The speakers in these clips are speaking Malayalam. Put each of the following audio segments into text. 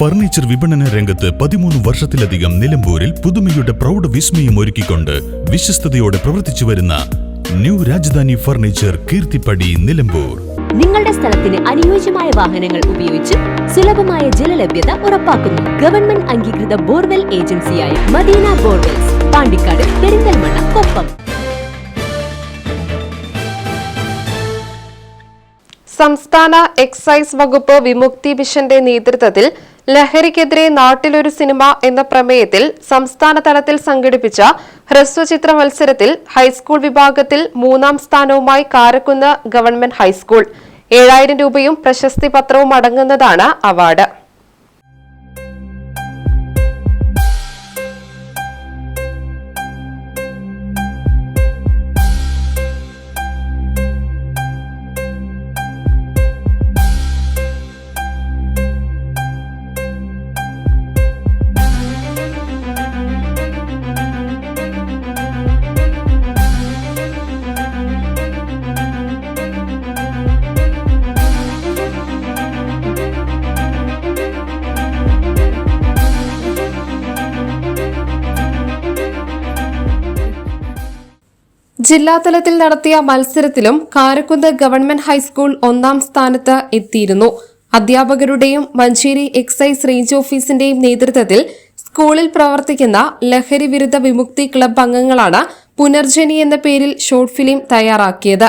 ഫർണിച്ചർ വിപണന രംഗത്ത് പതിമൂന്ന് വർഷത്തിലധികം നിലമ്പൂരിൽ പുതുമയുടെ പ്രൗഢ വിസ്മയം ഒരുക്കിക്കൊണ്ട് വിശ്വസ്തയോടെ പ്രവർത്തിച്ചു വരുന്ന ന്യൂ രാജധാനി ഫർണിച്ചർ കീർത്തിപ്പടി നിലമ്പൂർ. നിങ്ങളുടെ സ്ഥലത്തിന് അനുയോജ്യമായ വാഹനങ്ങൾ ഉപയോഗിച്ച് സുലഭമായ ജലലഭ്യത ഉറപ്പാക്കുന്നു. ഗവൺമെന്റ് അംഗീകൃത ബോർവെൽ ഏജൻസിയായ മദീന ബോർവെൽസ് പാണ്ടിക്കാട് പെരിന്തൽമണ്ണ കൊപ്പം. സംസ്ഥാന എക്സൈസ് വകുപ്പ് വിമുക്തി മിഷന്റെ നേതൃത്വത്തിൽ ലഹരിക്കെതിരെ നാട്ടിലൊരു സിനിമ എന്ന പ്രമേയത്തിൽ സംസ്ഥാന തലത്തിൽ സംഘടിപ്പിച്ച ഹ്രസ്വചിത്ര മത്സരത്തിൽ ഹൈസ്കൂൾ വിഭാഗത്തിൽ മൂന്നാം സ്ഥാനവുമായി കാരക്കുന്ന് ഗവൺമെന്റ് ഹൈസ്കൂൾ. ഏഴായിരം രൂപയും പ്രശസ്തി പത്രവും അടങ്ങുന്നതാണ് അവാർഡ്. ജില്ലാതലത്തിൽ നടത്തിയ മത്സരത്തിലും കാരക്കുന്ന് ഗവൺമെന്റ് ഹൈസ്കൂൾ ഒന്നാം സ്ഥാനത്ത് എത്തിയിരുന്നു. അധ്യാപകരുടെയും മഞ്ചേരി എക്സൈസ് റേഞ്ച് ഓഫീസിന്റെയും നേതൃത്വത്തിൽ സ്കൂളിൽ പ്രവർത്തിക്കുന്ന ലഹരി വിരുദ്ധ വിമുക്തി ക്ലബ് അംഗങ്ങളാണ് പുനർജനി എന്ന പേരിൽ ഷോർട്ട് ഫിലിം തയ്യാറാക്കിയത്.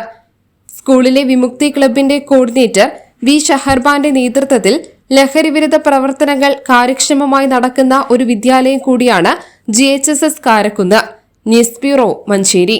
സ്കൂളിലെ വിമുക്തി ക്ലബിന്റെ കോർഡിനേറ്റർ വി ഷഹർബാന്റെ നേതൃത്വത്തിൽ ലഹരി വിരുദ്ധ പ്രവർത്തനങ്ങൾ കാര്യക്ഷമമായി നടക്കുന്ന ഒരു വിദ്യാലയം കൂടിയാണ് G H S S Karakunnu. News bureau Manjeri.